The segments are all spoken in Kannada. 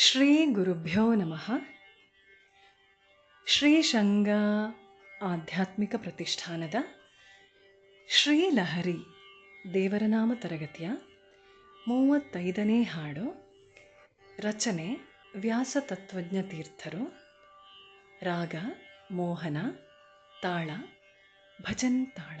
ಶ್ರೀ ಗುರುಭ್ಯೋ ನಮಃ. ಶ್ರೀಶಂಗ ಆಧ್ಯಾತ್ಮಿಕ ಪ್ರತಿಷ್ಠಾನದ ಶ್ರೀಲಹರಿ ದೇವರನಾಮ ತರಗತಿಯ ಮೂವತ್ತೈದನೇ ಹಾಡು. ರಚನೆ ವ್ಯಾಸತತ್ವಜ್ಞ ತೀರ್ಥರು. ರಾಗ ಮೋಹನ ತಾಳ ಭಜನ್ ತಾಳ.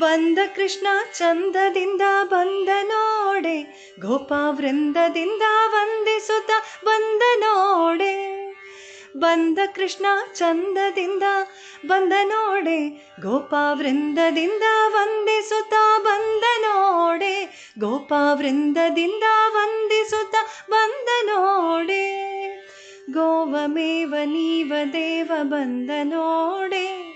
ಬಂದ ಕೃಷ್ಣ ಚಂದದಿಂದ ಬಂದ ನೋಡೆ, ಗೋಪಾ ವೃಂದದಿಂದ ವಂದಿಸುತ್ತ ಬಂದ ನೋಡೆ. ಬಂದ ಕೃಷ್ಣ ಚಂದದಿಂದ ಬಂದ ನೋಡೆ, ಗೋಪಾ ವೃಂದದಿಂದ ವಂದಿಸುತ್ತ ಬಂದ ನೋಡೆ. ಗೋಪಾ ವೃಂದದಿಂದ ವಂದಿಸುತ್ತ ಬಂದ ನೋಡೆ. ಗೋವಮೇವ ನೀವ ದೇವ ಬಂದ ನೋಡೆ.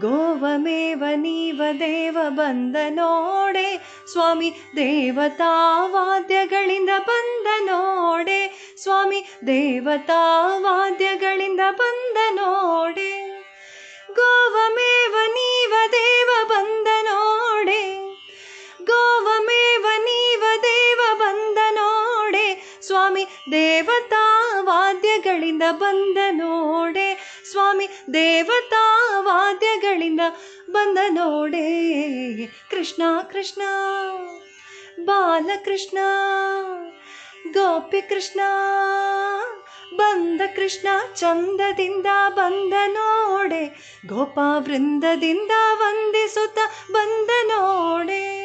ಗೋವಮೇವ ನೀವ ದೇವ ಬಂದ ನೋಡೆ. ಸ್ವಾಮಿ ದೇವತಾ ವಾದ್ಯಗಳಿಂದ ಬಂದ ನೋಡೆ. ಸ್ವಾಮಿ ದೇವತಾ ವಾದ್ಯಗಳಿಂದ ಬಂದ ನೋಡೆ. ಗೋವಮೇವ ನೀವ ದೇವ ಬಂದ ನೋಡೆ. ಗೋವಮೇವ ನೀವ ದೇವ ಬಂದ ನೋಡೆ. ಸ್ವಾಮಿ ದೇವತಾ ವಾದ್ಯಗಳಿಂದ ಬಂದ ನೋಡೆ. ದೇವತಾ ವಾದ್ಯಗಳಿಂದ ಬಂದ ನೋಡೆ. ಕೃಷ್ಣ ಕೃಷ್ಣ, ಬಾಲಕೃಷ್ಣ ಗೋಪಿ ಕೃಷ್ಣ ಬಂದ ಕೃಷ್ಣ ಚಂದದಿಂದ ಬಂದ ನೋಡೆ. ಗೋಪಾ ವೃಂದದಿಂದ ವಂದಿಸುತ್ತ ಬಂದ ನೋಡೆ.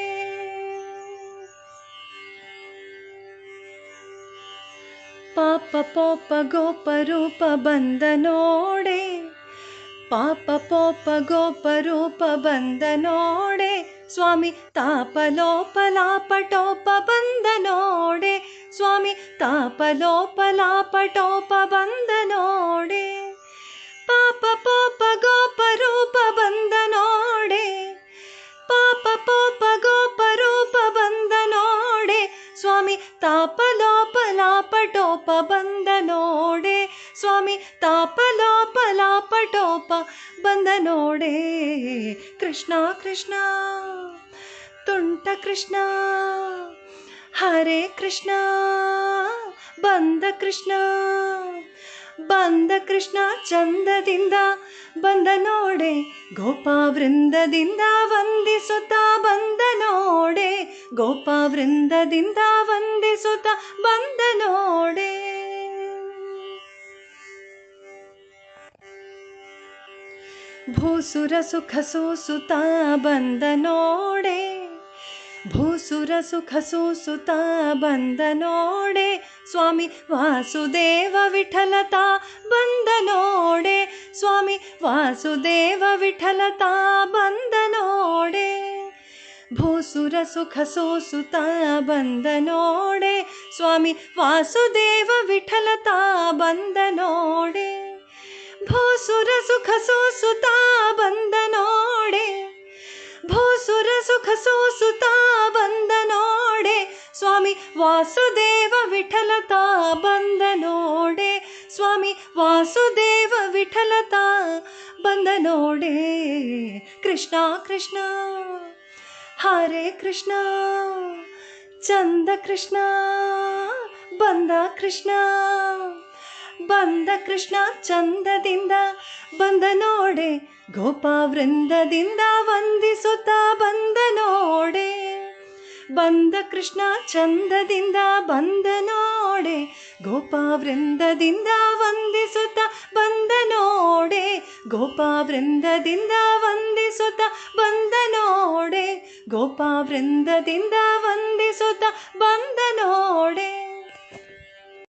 ಪಾಪ ಪೋಪ ಗೋಪ ರೂಪ ಬಂದ ನೋಡೆ. ಪಾಪ ಪೋಪ ಗೋಪ ರೂಪ ಬಂದ ನೋಡೆ. ಸ್ವಾಮಿ ತಾಪಲೋಪ ಲಾಪಟೋಪ ಬಂದ ನೋಡೆ. ಸ್ವಾಮಿ ತಾಪಲೋಪ ಲಾಪಟೋಪ ಬಂದ ನೋಡೆ. ಪಾಪ ಪೋಪ ಗೋಪ ರೂಪ ಬಂದ ನೋಡೆ. ಪಾಪ ಪೋಪ ಗೋಪ ರೂಪ ಬಂದ ನೋಡೆ. ಸ್ವಾಮಿ ತಾಪಲೋಪ ಲಾಪಟೋಪ ಬಂದ ನೋಡೆ. ಸ್ವಾಮಿ ತಾಪಲೋಪ ಲಾಪಟೋಪ ಬಂದ ನೋಡೇ. ಕೃಷ್ಣ ಕೃಷ್ಣ, ತುಂಟ ಕೃಷ್ಣ, ಹರೇ ಕೃಷ್ಣ, ಬಂದ ಕೃಷ್ಣ ಬಂದ ಕೃಷ್ಣ ಚಂದದಿಂದ ಬಂದ ನೋಡೆ. ಗೋಪಾ ವೃಂದದಿಂದ ವಂದಿಸುತ್ತ ಬಂದ ನೋಡೆ. ಗೋಪಾ ವೃಂದದಿಂದ ವಂದಿಸುತ್ತ ಬಂದ ನೋಡೆ. ಭೂಸುರ ಸುಖ ಸೂಸುತ್ತ ಬಂದ ನೋಡೆ ಭೂಸುರ ಸುಖ ಸೂಸುತ್ತ ಬಂದ ನೋಡೆ ಸ್ವಾಮಿ ವಾಸುದೇವ ವಿಠಲತಾ ಬಂದ ನೋಡೆ ಸ್ವಾಮಿ ವಾಸುದೇವ ವಿಠಲತಾ ಬಂದ ನೋಡೆ ಭೂಸುರ ಸುಖ ಸೋಸುತ್ತ ಬಂದ ನೋಡೆ ಸ್ವಾಮಿ ವಾಸುದೇವ ವಿಠಲತಾ ಬಂದ ನೋಡೆ ಭೂಸುರ ಸುಖ ಸೋಸುತ್ತ ಬಂದ ನೋಡೆ ಭೂಸುರ ಸುಖ ಸೋಸುತ್ತ ಬಂದ ನೋಡೆ ಸ್ವಾಮಿ ವಾಸುದೇವ ವಿಠಲತಾ ಬಂದ ನೋಡೆ ಸ್ವಾಮಿ ವಾಸುದೇವ ವಿಠಲತಾ ಬಂದ ಬಂದ ಕೃಷ್ಣ ಚಂದದಿಂದ, ಬಂದ ನೋಡೆ ಗೋಪಾ ವೃಂದದಿಂದ ವಂದಿಸುತ್ತ ಬಂದ ನೋಡೆ. ಬಂದ ಕೃಷ್ಣ ಚಂದದಿಂದ, ಬಂದ ನೋಡೆ ಗೋಪಾ ವೃಂದದಿಂದ ವಂದಿಸುತ್ತ ಬಂದ ನೋಡೆ. ಗೋಪಾ ವೃಂದದಿಂದ ವಂದಿಸುತ್ತ ಬಂದ ನೋಡೆ ಗೋಪಾ ವೃಂದದಿಂದ ವಂದಿಸುತ್ತ ಬಂದ ನೋಡೆ.